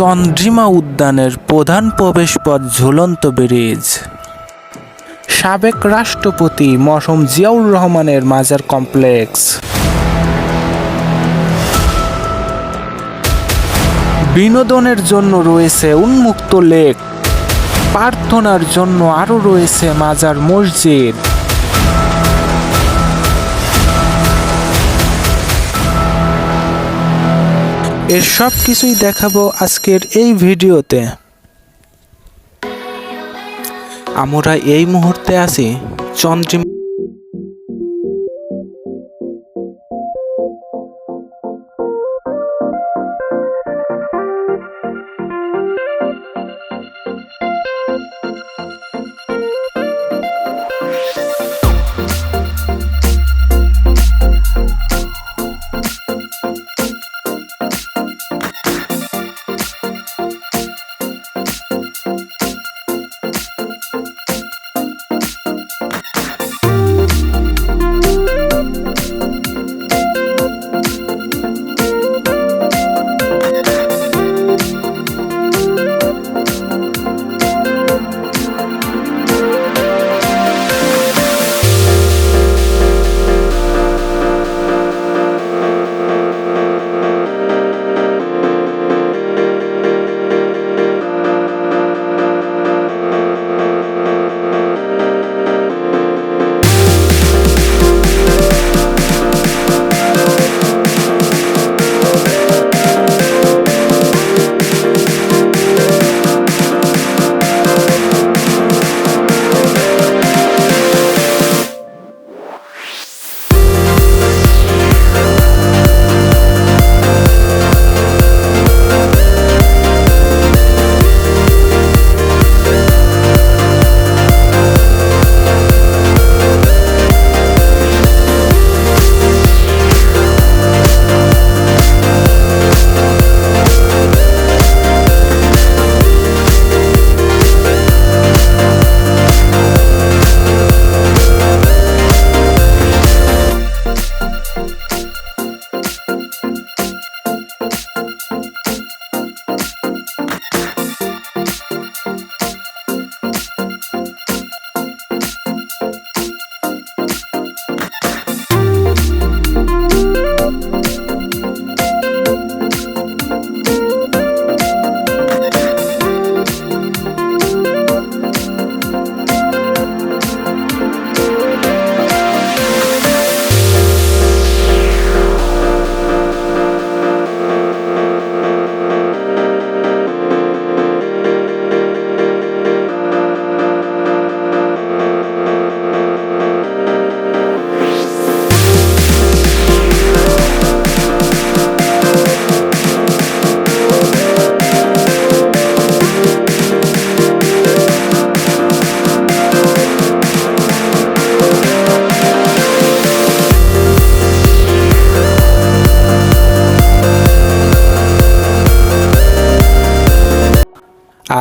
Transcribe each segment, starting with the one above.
চন্দ্রিমা উদ্যানের প্রধান প্রবেশপথ ঝুলন্ত ব্রিজ। সাবেক রাষ্ট্রপতি মরহুম জিয়াউর রহমানের মাজার কমপ্লেক্স। বিনোদনের জন্য রয়েছে উন্মুক্ত লেক। প্রার্থনার জন্য আরও রয়েছে মাজার মসজিদ। এর সব কিছুই দেখাবো আজকের এই ভিডিওতে। আমরা এই মুহূর্তে আছি চন্দ্রিম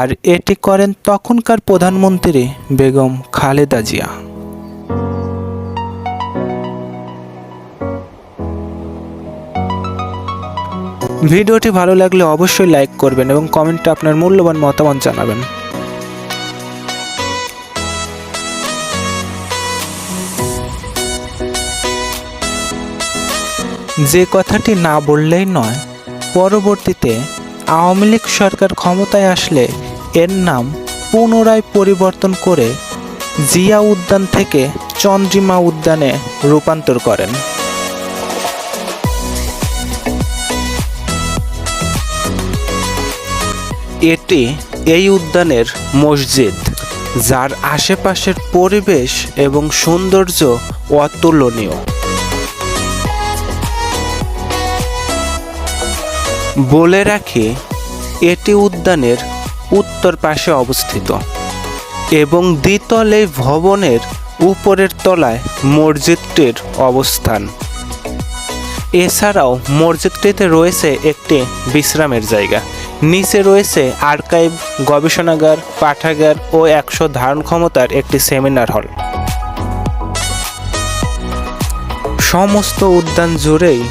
আর এটি করেন তখনকার প্রধানমন্ত্রী বেগম খালেদা জিয়া। ভিডিওটি ভালো লাগলে অবশ্যই লাইক করবেন এবং কমেন্টে আপনার মূল্যবান মতামত জানাবেন। যে কথাটি না বললেই নয়, পরবর্তীতে আওয়ামী লীগ সরকার ক্ষমতায় আসলে এর নাম পুনরায় পরিবর্তন করে জিয়া উদ্যান থেকে চন্দ্রিমা উদ্যানে রূপান্তর করেন। এটি এই উদ্যানের মসজিদ, যার আশেপাশের পরিবেশ এবং সৌন্দর্য অতুলনীয়। বলে রাখি, এটি উদ্যানের উত্তর পাশে অবস্থিত এবং দ্বিতল এই ভবনের উপরের তলায় মসজিদটির অবস্থান। এছাড়াও মসজিদটিতে রয়েছে একটি বিশ্রামের জায়গা। নিচে রয়েছে আর্কাইভ, গবেষণাগার, পাঠাগার ও একশো ধারণ ক্ষমতার একটি সেমিনার হল। সমস্ত উদ্যান জুড়েই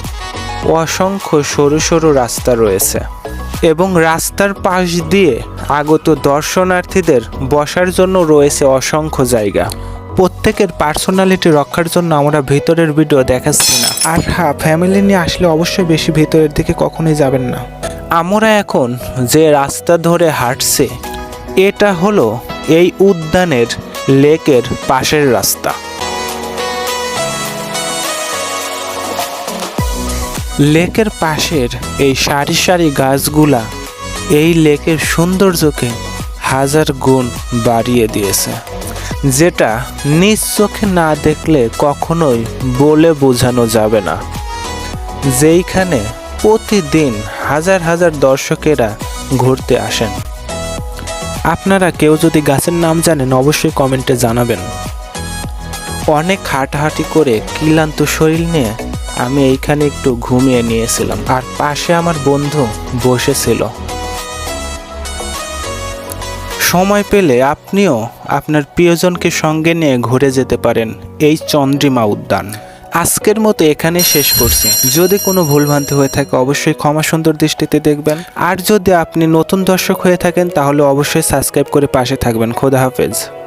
অসংখ্য সরু সরু রাস্তা রয়েছে। এবং রাস্তার পাশ দিয়ে আগত দর্শনার্থীদের বসার জন্য রয়েছে অসংখ্য জায়গা। প্রত্যেকের পার্সোনালিটি রক্ষার জন্য আমরা ভিতরের ভিডিও দেখাচ্ছি না। আর হ্যাঁ ফ্যামিলি নিয়ে আসলে অবশ্যই বেশি ভিতরের দিকে কখনোই যাবেন না। আমরা এখন যে রাস্তা ধরে হাঁটছে, এটা হলো এই উদ্যানের লেকের পাশের রাস্তা। লেকের পাশের এই সারি সারি গাছগুলা এই লেকের সৌন্দর্যকে হাজার গুণ বাড়িয়ে দিয়েছে, যেটা নিজ চোখে না দেখলে কখনোই বলে বোঝানো যাবে না। যেইখানে প্রতিদিন হাজার হাজার দর্শকেরা ঘুরতে আসেন। আপনারা কেউ যদি গাছের নাম জানেন, অবশ্যই কমেন্টে জানাবেন। অনেক হাঁটাহাঁটি করে ক্লান্ত শরীর নিয়ে আমি এইখানে একটু ঘুমিয়ে নিয়েছিলাম। আর পাশে আমার বন্ধু বসেছিল। সময় পেলে আপনিও আপনার প্রিয়জনকে সঙ্গে নিয়ে ঘুরে যেতে পারেন এই চন্দ্রিমা উদ্যান। আজকের মতো এখানে শেষ করছি। যদি কোনো ভুলভ্রান্তি হয়ে থাকে অবশ্যই ক্ষমা সুন্দর দৃষ্টিতে দেখবেন। আর যদি আপনি নতুন দর্শক হয়ে থাকেন তাহলে অবশ্যই সাবস্ক্রাইব করে পাশে থাকবেন। খোদা হাফেজ।